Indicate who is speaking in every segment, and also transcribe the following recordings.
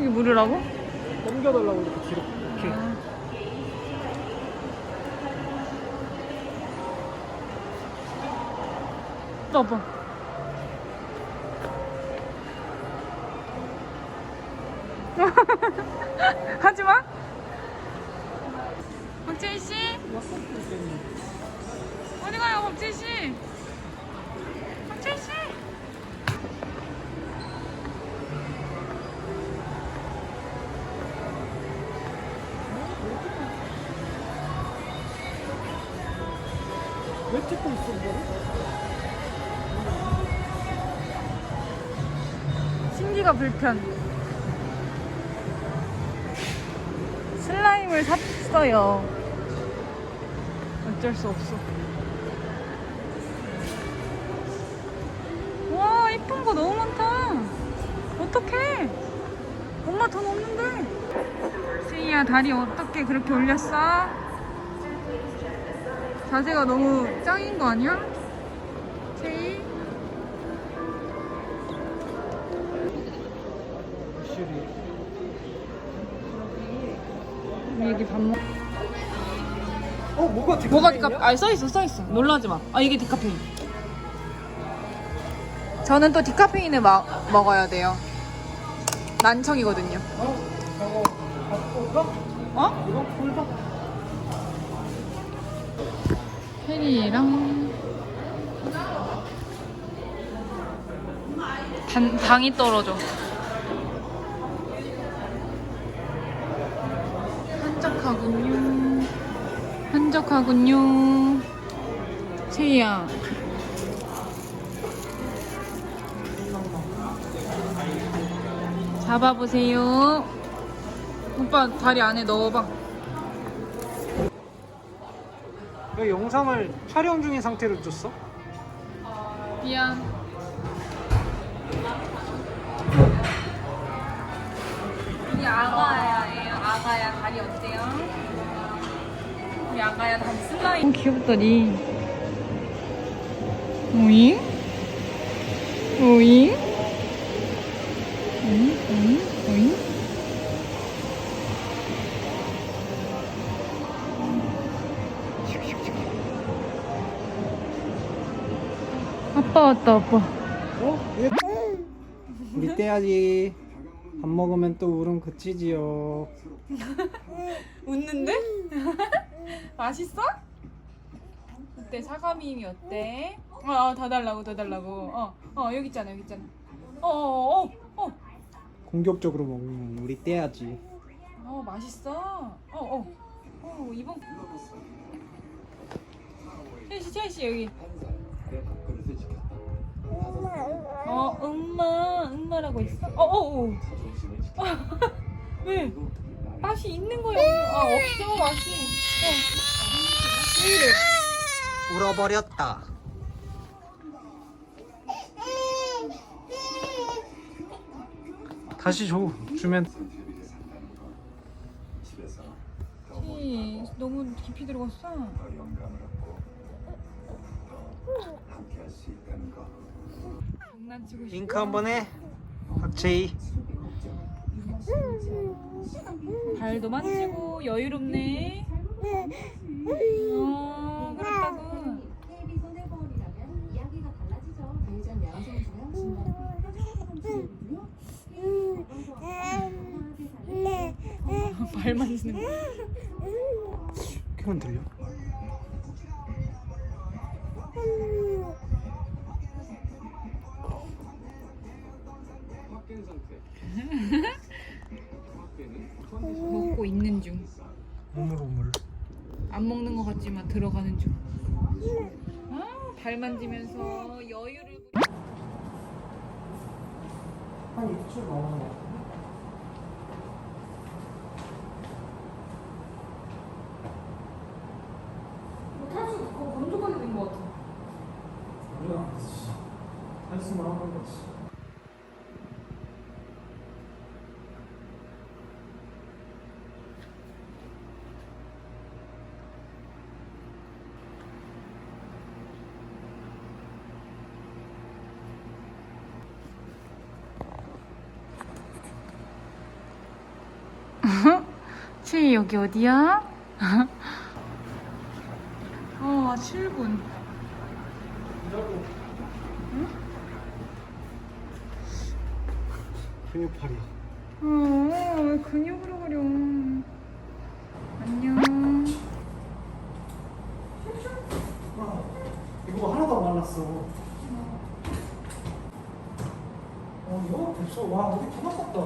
Speaker 1: 여기 물으라고?
Speaker 2: 넘겨달라고 이렇게 뒤로 이렇게
Speaker 1: 봐봐. 하지 마. 박재희 씨, 어디 가요, 박재희 씨?
Speaker 2: 찍고 있어 이거를?
Speaker 1: 신기가 불편. 슬라임을 샀어요. 어쩔 수 없어. 와, 이쁜 거 너무 많다. 어떡해. 엄마 돈 없는데. 세이야, 다리 어떻게 그렇게 올렸어? 자세가 너무 짱인 거 아니야?
Speaker 2: 확실히
Speaker 1: 여기 밥 먹.
Speaker 2: 어 뭐가 디카페인이야?
Speaker 1: 뭐가 디카페? 아 써있어 써 있어 놀라지 마. 아 이게 디카페인. 저는 또 디카페인을 마, 먹어야 돼요. 난청이거든요.
Speaker 2: 어? 저거 바꿀까?
Speaker 1: 어?
Speaker 2: 이거 꿀 바?
Speaker 1: 페리랑 당, 당이 떨어져. 한적하군요. 한적하군요. 세이야. 잡아보세요. 오빠 다리 안에 넣어봐.
Speaker 2: 왜 영상을 촬영 중인 상태로 줬어?
Speaker 1: 미안. 우리 아가야예요. 아가야 다리 어때요? 우리 아가야 다리 슬라임. 어, 귀엽다니. 오잉? 오잉? 오잉? 아빠 왔다 아빠.
Speaker 2: 어? 얘... 우리 떼야지 밥 먹으면 또 울음 그치지요
Speaker 1: 웃는데? 맛있어? 어때? 사과미미 어때? 어, 어, 더 달라고, 더 달라고. 어, 어, 여기 있잖아, 여기 있잖아. 어, 어, 어, 어,
Speaker 2: 공격적으로 먹으면 우리 떼야지
Speaker 1: 어, 맛있어. 어, 어, 어, 이번. 채씨, 채씨 여기. 엄마, 엄마라고 있어? 어, 어, 어. 왜? 맛이 있는 거야? 아, 없어, 맛이. 어. 왜 이래?
Speaker 2: 울어버렸다 다시 줘 주면
Speaker 1: 씨, 너무 깊이 들어갔어. 장난치고 싶어.
Speaker 2: 잉크 한 번 해 박채희
Speaker 1: 발도 만지고 여유롭네. 어, 그렇다고.
Speaker 3: 양성주랑 진단비
Speaker 1: 발 만지는 거.
Speaker 2: 이렇게만 들려
Speaker 1: 들어가는 중. 아, 발 만지면서 여유를. 부-
Speaker 2: 한 6초 넘은 거 같은데?
Speaker 1: 탈수 그거 건조하게 된것 같아.
Speaker 2: 우리가 한숨을 한번 거지
Speaker 1: 채희 여기 어디야? 어 7분
Speaker 2: 근육팔이.
Speaker 1: 어, 왜 근육으로 그려. 안녕.
Speaker 2: 이거 하나도 안 말랐어. 어, 이거 됐어. 와, 우리 다 바꿨다.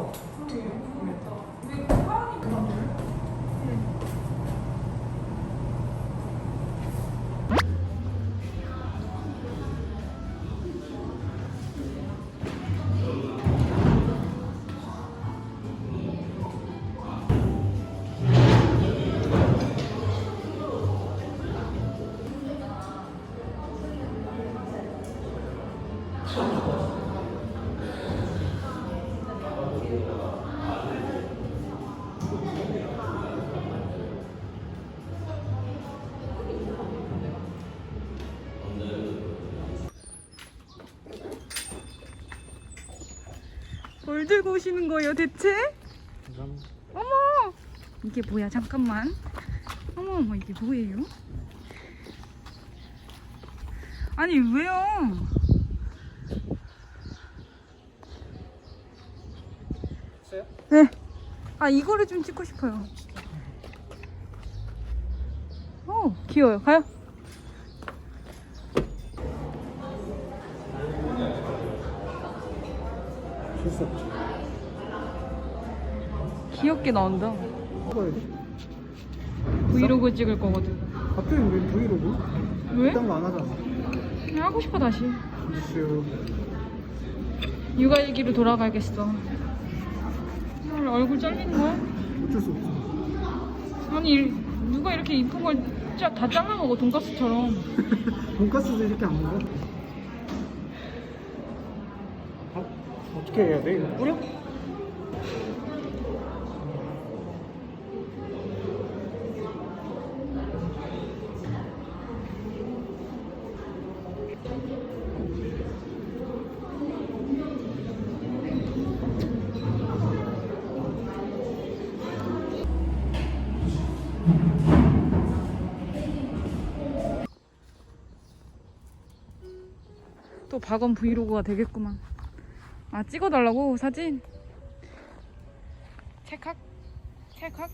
Speaker 1: 뭘 들고 오시는 거예요, 대체? 어머! 이게 뭐야, 잠깐만. 어머, 어머, 이게 뭐예요? 아니, 왜요?
Speaker 2: 됐어요?
Speaker 1: 네. 아, 이거를 좀 찍고 싶어요. 어, 귀여워요. 가요.
Speaker 2: 실수 없지.
Speaker 1: 귀엽게 나온다.
Speaker 2: 찍어야지.
Speaker 1: 브이로그 찍을 거거든.
Speaker 2: 갑자기 왜 브이로그?
Speaker 1: 왜?
Speaker 2: 이딴 거 안 하잖아.
Speaker 1: 그냥 하고 싶어, 다시.
Speaker 2: 이슈.
Speaker 1: 육아일기로 돌아가겠어. 헐, 얼굴 잘리는 거야?
Speaker 2: 어쩔 수 없어.
Speaker 1: 아니 이- 누가 이렇게 이쁜 걸다 잘라 먹어 돈가스처럼.
Speaker 2: 돈가스도 이렇게 안 먹어? 아, 어떻게 해야 돼? 이거 뿌려?
Speaker 1: 또 박원 브이로그가 되겠구만. 아 찍어달라고 사진. 찰칵 찰칵.